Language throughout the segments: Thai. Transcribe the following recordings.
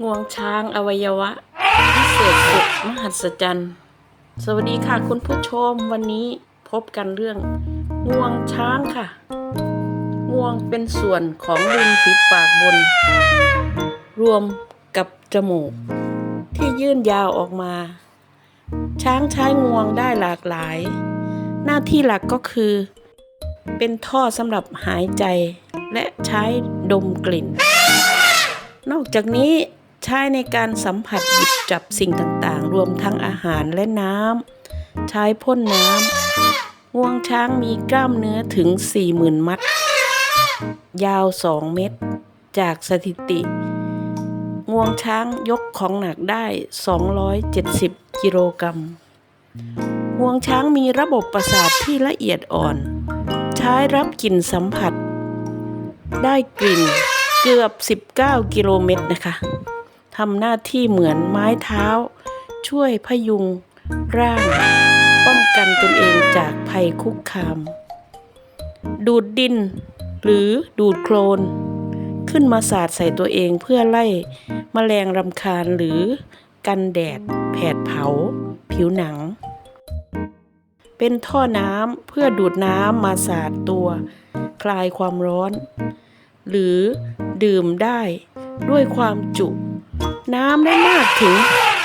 งวงช้างอวัยวะ พิเศษสุดมหัศจรรย์ สวัสดีค่ะคุณผู้ชมวันนี้พบกันเรื่องงวงช้างค่ะ งวงเป็นส่วนของริมฝีปากบน รวมกับจมูก ที่ยื่นยาวออกมา ช้างใช้งวงได้หลากหลาย หน้าที่หลักก็คือ เป็นท่อสำหรับหายใจและใช้ดมกลิ่นนอกจากนี้ ใช้ในการสัมผัสหยิบจับสิ่งต่างๆ รวมทั้งอาหารและน้ำ ใช้พ่นน้ำงวงช้างมีกล้ามเนื้อถึง 40,000 มัด ยาว 2 เมตร จากสถิติ งวงช้างยกของหนักได้ 270 กิโลกรัมงวงช้างมีระบบประสาทที่ละเอียดอ่อน ใช้รับกลิ่นสัมผัส ได้กลิ่นเกือบ 19 กิโลเมตรนะคะ ทำหน้าที่เหมือนไม้เท้า ช่วยพยุง ร่าง ป้องกันตนเองจากภัยคุกคาม ดูดดิน หรือดูดโคลน ขึ้นมาสาดใส่ตัวเองเพื่อไล่มแมลงรำคาญหรือกันแดด แผดเผา ผิวหนัง เป็นท่อน้ำเพื่อดูดน้ำมาสาดตัว คลายความร้อน หรือดื่มได้ด้วยความจุ น้ำได้มากถึง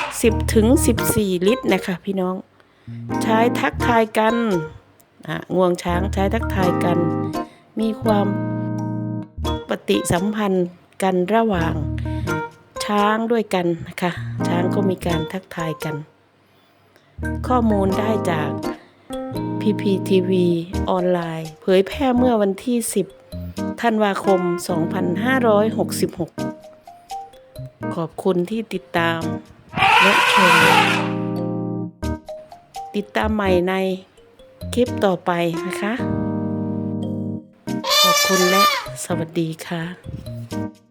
10ถึง14 ลิตรนะคะพี่น้อง ใช้ทักทายกันงวงช้างใช้ทักทายกัน มีความปฏิสัมพันธ์กันระหว่างช้างด้วยกันนะคะ ช้างก็มีการทักทายกัน ข้อมูลได้จาก PPTV ออนไลน์ เผยแพร่เมื่อวันที่ 10 ธันวาคม 2566 ขอบคุณที่ติดตามและชม ติดตามใหม่ในคลิปต่อไปนะคะ ขอบคุณและสวัสดีค่ะ